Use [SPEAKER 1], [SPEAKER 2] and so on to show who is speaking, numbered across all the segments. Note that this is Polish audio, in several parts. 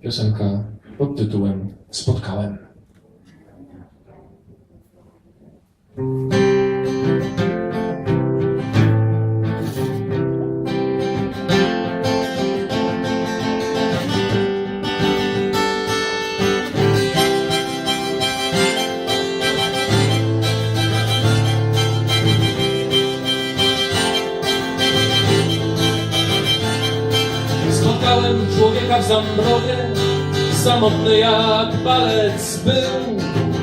[SPEAKER 1] Piosenka pod tytułem Spotkałem.
[SPEAKER 2] W Zambrowie, samotny jak palec był,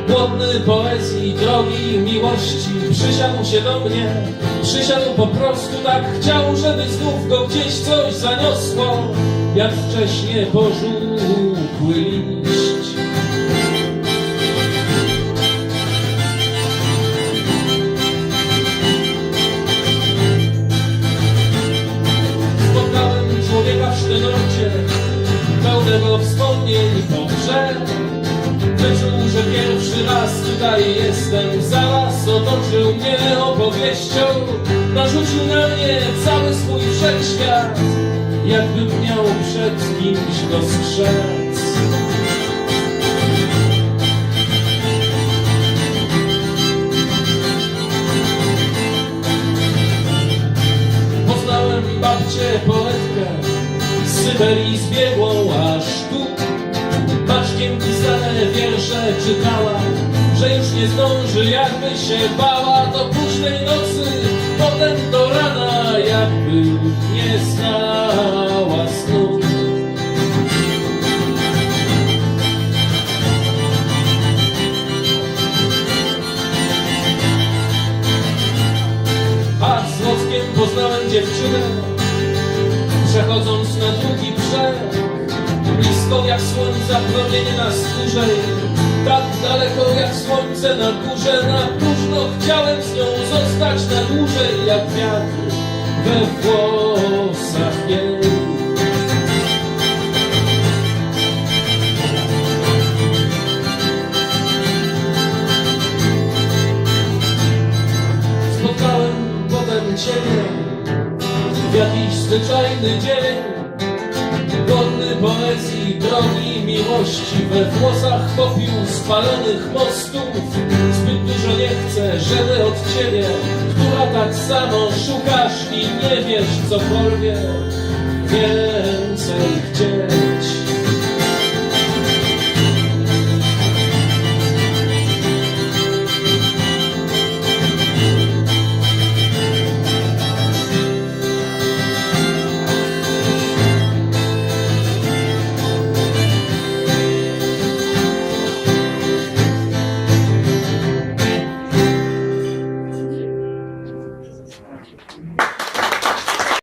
[SPEAKER 2] głodny poezji, drogi miłości. Przysiadł się do mnie, przysiadł po prostu tak, chciał, żeby znów go gdzieś coś zaniosło, jak wcześnie pożółkły liść. Pełnego wspomnień po grze. Wyczuł, że pierwszy raz tutaj jestem, zaraz otoczył mnie opowieścią. Narzucił na mnie cały swój wszechświat, jakbym miał przed kimś go strzec. Poznałem babcię poetkę z Syberii zbiegłą wiersze czytała, że już nie zdąży, jakby się bała do późnej nocy, potem do rana, jakby nie znała snu. A z Włockiem poznałem dziewczynę, przechodząc na drugi brzeg. Blisko jak słońca promienie na skórze, tak daleko jak słońce na górze. Na próżno chciałem z nią zostać na dłużej, jak wiatr we włosach jej. Spotkałem potem Ciebie w jakiś zwyczajny dzień Godny poezji, drogi miłości We włosach popiół spalonych mostów. Zbyt dużo nie chcę, żeby od Ciebie Która tak samo szukasz i nie wiesz cokolwiek. Więcej chcieć